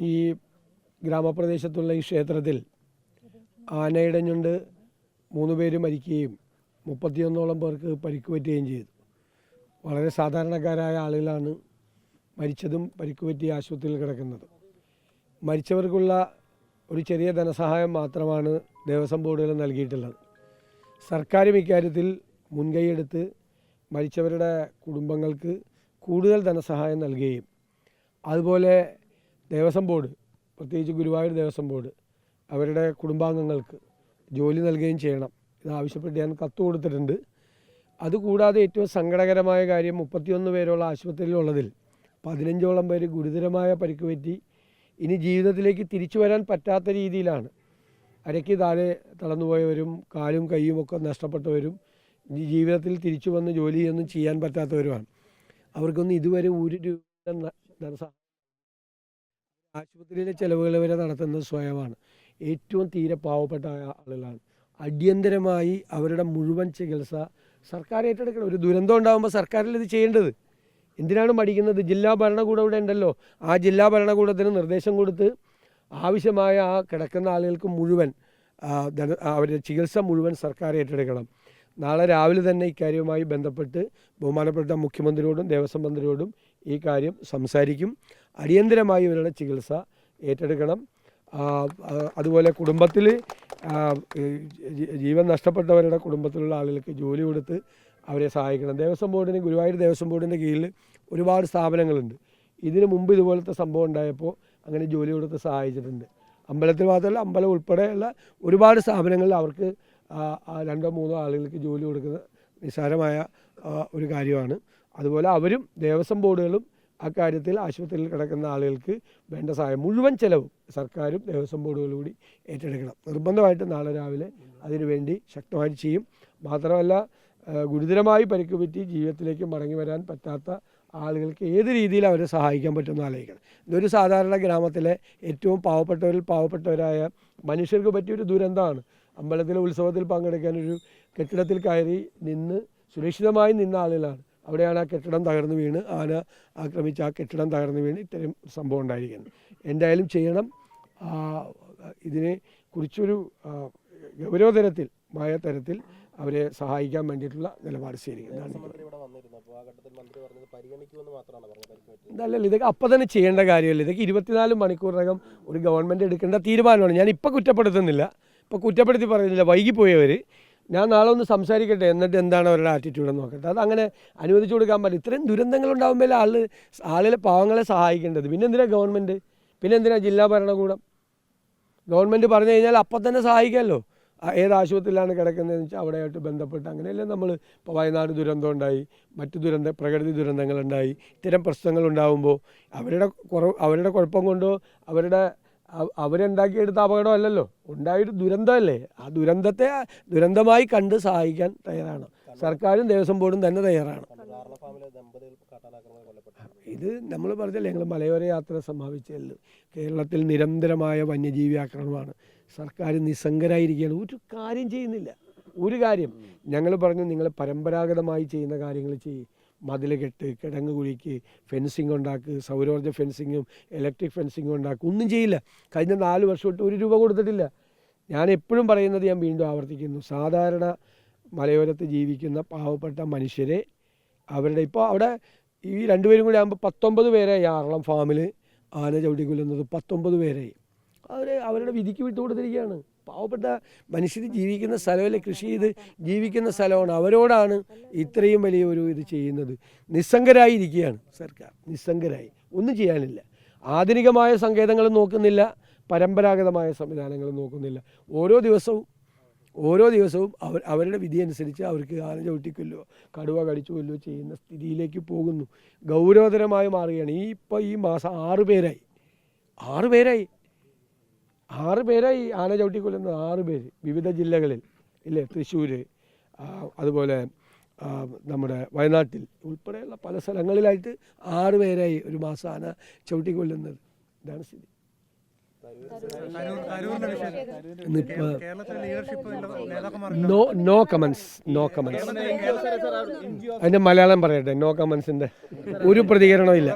ഈ ഗ്രാമപ്രദേശത്തുള്ള ഈ ക്ഷേത്രത്തിൽ ആനയിടഞ്ഞുണ്ട് മൂന്ന് പേര് മരിക്കുകയും മുപ്പത്തിയൊന്നോളം പേർക്ക് പരിക്ക് പറ്റുകയും ചെയ്തു. വളരെ സാധാരണക്കാരായ ആളുകളാണ് മരിച്ചതും പരിക്ക് പറ്റി ആശുപത്രിയിൽ കിടക്കുന്നത്. മരിച്ചവർക്കുള്ള ഒരു ചെറിയ ധനസഹായം മാത്രമാണ് ദേവസ്വം ബോർഡുകൾ നൽകിയിട്ടുള്ളത്. സർക്കാരും ഇക്കാര്യത്തിൽ മുൻകൈയെടുത്ത് മരിച്ചവരുടെ കുടുംബങ്ങൾക്ക് കൂടുതൽ ധനസഹായം നൽകുകയും അതുപോലെ ദേവസ്വം ബോർഡ് പ്രത്യേകിച്ച് ഗുരുവായൂർ ദേവസ്വം ബോർഡ് അവരുടെ കുടുംബാംഗങ്ങൾക്ക് ജോലി നൽകുകയും ചെയ്യണം. ഇതാവശ്യപ്പെട്ട് ഞാൻ കത്ത് കൊടുത്തിട്ടുണ്ട്. അതുകൂടാതെ ഏറ്റവും സങ്കടകരമായ കാര്യം മുപ്പത്തിയൊന്ന് പേരുള്ള ആശുപത്രിയിലുള്ളതിൽ പതിനഞ്ചോളം പേര് ഗുരുതരമായ പരിക്ക് പറ്റി ഇനി ജീവിതത്തിലേക്ക് തിരിച്ചു വരാൻ പറ്റാത്ത രീതിയിലാണ്. അരയ്ക്ക് താഴെ തളർന്നുപോയവരും കാലും കൈയും ഒക്കെ നഷ്ടപ്പെട്ടവരും ജീവിതത്തിൽ തിരിച്ചു വന്ന് ജോലിയൊന്നും ചെയ്യാൻ പറ്റാത്തവരുമാണ്. അവർക്കൊന്നും ഇതുവരെ ഒരു രൂപ ആശുപത്രിയിലെ ചെലവുകൾ വരെ നടത്തുന്നത് സ്വയമാണ്. ഏറ്റവും തീരെ പാവപ്പെട്ട ആളുകളാണ്. അടിയന്തരമായി അവരുടെ മുഴുവൻ ചികിത്സ സർക്കാർ ഏറ്റെടുക്കണം. ഒരു ദുരന്തം ഉണ്ടാകുമ്പോൾ സർക്കാരിൽ ഇത് ചെയ്യേണ്ടത്. എന്തിനാണ് മടിക്കുന്നത്? ജില്ലാ ഭരണകൂടം ഇവിടെ ഉണ്ടല്ലോ. ആ ജില്ലാ ഭരണകൂടത്തിന് നിർദ്ദേശം കൊടുത്ത് ആവശ്യമായ ആ കിടക്കുന്ന ആളുകൾക്ക് മുഴുവൻ അവരുടെ ചികിത്സ മുഴുവൻ സർക്കാർ ഏറ്റെടുക്കണം. നാളെ രാവിലെ തന്നെ ഇക്കാര്യവുമായി ബന്ധപ്പെട്ട് ബഹുമാനപ്പെട്ട മുഖ്യമന്ത്രിയോടും ദേവസ്വം മന്ത്രിയോടും ഈ കാര്യം സംസാരിക്കും. അടിയന്തരമായി ഇവരുടെ ചികിത്സ ഏറ്റെടുക്കണം. അതുപോലെ കുടുംബത്തിൽ ജീവൻ നഷ്ടപ്പെട്ടവരുടെ കുടുംബത്തിലുള്ള ആളുകൾക്ക് ജോലി കൊടുത്ത് അവരെ സഹായിക്കണം. ദേവസ്വം ബോർഡിന് ഗുരുവായൂർ ദേവസ്വം ബോർഡിന്റെ കീഴിൽ ഒരുപാട് സ്ഥാപനങ്ങളുണ്ട്. ഇതിനു മുമ്പ് ഇതുപോലത്തെ സംഭവം ഉണ്ടായപ്പോൾ അങ്ങനെ ജോലി കൊടുത്ത് സഹായിച്ചിട്ടുണ്ട്. അമ്പലത്തിൽ മാത്രമല്ല അമ്പലം ഉൾപ്പെടെയുള്ള ഒരുപാട് സ്ഥാപനങ്ങളിൽ അവർക്ക് രണ്ടോ മൂന്നോ ആളുകൾക്ക് ജോലി കൊടുക്കുന്ന നിസ്സാരമായ ഒരു കാര്യമാണ്. അതുപോലെ അവരും ദേവസ്വം ബോർഡുകളും അക്കാര്യത്തിൽ ആശുപത്രിയിൽ കിടക്കുന്ന ആളുകൾക്ക് വേണ്ട സഹായം മുഴുവൻ ചെലവും സർക്കാരും ദേവസ്വം ബോർഡുകളും കൂടി ഏറ്റെടുക്കണം. നിർബന്ധമായിട്ട് നാളെ രാവിലെ അതിനുവേണ്ടി ശക്തമായിട്ട് ചെയ്യും. മാത്രമല്ല ഗുരുതരമായി പരിക്ക് പറ്റി ജീവിതത്തിലേക്ക് മടങ്ങി വരാൻ പറ്റാത്ത ആളുകൾക്ക് ഏത് രീതിയിൽ അവരെ സഹായിക്കാൻ പറ്റുമെന്ന് ആലോചിക്കണം. ഇതൊരു സാധാരണ ഗ്രാമത്തിലെ ഏറ്റവും പാവപ്പെട്ടവരിൽ പാവപ്പെട്ടവരായ മനുഷ്യർക്ക് പറ്റിയൊരു ദുരന്തമാണ്. അമ്പലത്തിലെ ഉത്സവത്തിൽ പങ്കെടുക്കാൻ ഒരു കെട്ടിടത്തിൽ കയറി നിന്ന് സുരക്ഷിതമായി നിന്ന ആളുകളാണ്. അവിടെയാണ് ആ കെട്ടിടം തകർന്നു വീണ്. ആന ആക്രമിച്ച് ആ കെട്ടിടം തകർന്നു വീണ് ഇത്തരം സംഭവം ഉണ്ടായിരിക്കുന്നത് എന്തായാലും ചെയ്യണം. ആ, ഇതിനെ കുറിച്ചൊരു ഗൗരവ തരത്തിൽ മായ തരത്തിൽ അവരെ സഹായിക്കാൻ വേണ്ടിയിട്ടുള്ള നിലപാട് സ്വീകരിക്കുന്നത് പരിക്ക് ഇതൊക്കെ അപ്പം തന്നെ ചെയ്യേണ്ട കാര്യമല്ല. ഇതൊക്കെ ഇരുപത്തിനാല് മണിക്കൂറിനകം ഒരു ഗവൺമെന്റ് എടുക്കേണ്ട തീരുമാനമാണ്. ഞാൻ ഇപ്പം കുറ്റപ്പെടുത്തുന്നില്ല. ഇപ്പം കുറ്റപ്പെടുത്തി പറയുന്നില്ല വൈകിപ്പോയവർ ഞാൻ നാളെ ഒന്ന് സംസാരിക്കട്ടെ എന്നിട്ട് എന്താണ് അവരുടെ ആറ്റിറ്റ്യൂഡ് എന്ന് നോക്കട്ടെ. അത് അങ്ങനെ അനുവദിച്ചു കൊടുക്കാൻ പറ്റില്ല. ഇത്രയും ദുരന്തങ്ങൾ ഉണ്ടാകുമ്പോൾ ആൾ ആളിലെ പാവങ്ങളെ സഹായിക്കേണ്ടത്. പിന്നെ എന്തിനാണ് ഗവൺമെന്റ് പിന്നെ എന്തിനാണ് ജില്ലാ ഭരണകൂടം? ഗവൺമെന്റ് പറഞ്ഞു കഴിഞ്ഞാൽ അപ്പം തന്നെ സഹായിക്കാമല്ലോ. ഏത് ആശുപത്രിയിലാണ് കിടക്കുന്നതെന്ന് വെച്ചാൽ അവിടെയായിട്ട് ബന്ധപ്പെട്ട് അങ്ങനെയല്ലേ നമ്മൾ ഇപ്പോൾ വയനാട് ദുരന്തം ഉണ്ടായി മറ്റു ദുരന്ത പ്രകൃതി ദുരന്തങ്ങളുണ്ടായി ഇത്തരം പ്രശ്നങ്ങൾ ഉണ്ടാകുമ്പോൾ അവരുടെ കുറവ് അവരുടെ കുഴപ്പം കൊണ്ടോ അവരുടെ അവ- അവരുണ്ടാക്കിയെടുത്ത അപകടമല്ലല്ലോ ഉണ്ടായിട്ട് ദുരന്തമല്ലേ? ആ ദുരന്തത്തെ ദുരന്തമായി കണ്ട് സഹായിക്കാൻ തയ്യാറാണ്. സർക്കാരും ദേവസ്വം ബോർഡും തന്നെ തയ്യാറാണ്. ഇത് നമ്മൾ പറഞ്ഞല്ലേ ഞങ്ങൾ മലയോര യാത്ര സമാപിച്ചതിൽ കേരളത്തിൽ നിരന്തരമായ വന്യജീവി ആക്രമണമാണ്. സർക്കാർ നിസ്സംഗരായിരിക്കുകയാണ്. ഒരു കാര്യം ചെയ്യുന്നില്ല. ഒരു കാര്യം ഞങ്ങൾ പറഞ്ഞു നിങ്ങൾ പരമ്പരാഗതമായി ചെയ്യുന്ന കാര്യങ്ങൾ ചെയ്യും. മതിൽ കെട്ട് കിടങ്ങ് കുഴിക്ക് ഫെൻസിങ് ഉണ്ടാക്കുക സൗരോർജ ഫെൻസിങ്ങും ഇലക്ട്രിക് ഫെൻസിങ്ങും ഉണ്ടാക്കുക ഒന്നും ചെയ്യില്ല. കഴിഞ്ഞ നാല് വർഷം തൊട്ട് ഒരു രൂപ കൊടുത്തിട്ടില്ല. ഞാൻ എപ്പോഴും പറയുന്നത് ഞാൻ വീണ്ടും ആവർത്തിക്കുന്നു. സാധാരണ മലയോരത്ത് ജീവിക്കുന്ന പാവപ്പെട്ട മനുഷ്യരെ അവരുടെ ഇപ്പോൾ അവിടെ ഈ രണ്ടുപേരും കൂടി ആകുമ്പോൾ പത്തൊമ്പത് പേരായി ആറളം ഫാമിൽ ആന ചവിട്ടിക്കൊല്ലുന്നത് പത്തൊമ്പത് പേരായി. അവർ അവരുടെ വിധിക്ക് വിട്ടു കൊടുത്തിരിക്കുകയാണ് പാവപ്പെട്ട മനുഷ്യർ ജീവിക്കുന്ന സ്ഥലമല്ലേ കൃഷി ചെയ്ത് ജീവിക്കുന്ന സ്ഥലമാണ്. അവരോടാണ് ഇത്രയും വലിയ ഒരു ഇത് ചെയ്യുന്നത്. നിസ്സംഗരായി ഇരിക്കുകയാണ് സർക്കാർ. നിസ്സംഗരായി. ഒന്നും ചെയ്യാനില്ല. ആധുനികമായ സങ്കേതങ്ങൾ നോക്കുന്നില്ല. പരമ്പരാഗതമായ സംവിധാനങ്ങൾ നോക്കുന്നില്ല. ഓരോ ദിവസവും ഓരോ ദിവസവും അവർ അവരുടെ വിധി അനുസരിച്ച് അവർക്ക് ആന ചവിട്ടിക്കൊല്ലോ കടുവ കടിച്ചു കൊല്ലോ ചെയ്യുന്ന സ്ഥിതിയിലേക്ക് പോകുന്നു. ഗൗരവതരമായി മാറുകയാണ്. ഈ ഇപ്പോൾ ഈ മാസം ആറ് പേരായി. ആറ് പേരായി. ആറ് പേരായി ആന ചവിട്ടിക്കൊല്ലുന്നത് ആറ് പേര്. വിവിധ ജില്ലകളിൽ ഇല്ലേ? തൃശ്ശൂർ അതുപോലെ നമ്മുടെ വയനാട്ടിൽ ഉൾപ്പെടെയുള്ള പല സ്ഥലങ്ങളിലായിട്ട് ആറ് പേരായി ഒരു മാസം ആന ചവിട്ടിക്കൊല്ലുന്നത്. ഇതാണ് സ്ഥിതി. No no comments no comments അതിന്റെ മലയാളം പറയട്ടെ നോ കമൻസിന്റെ ഒരു പ്രതികരണവും ഇല്ല.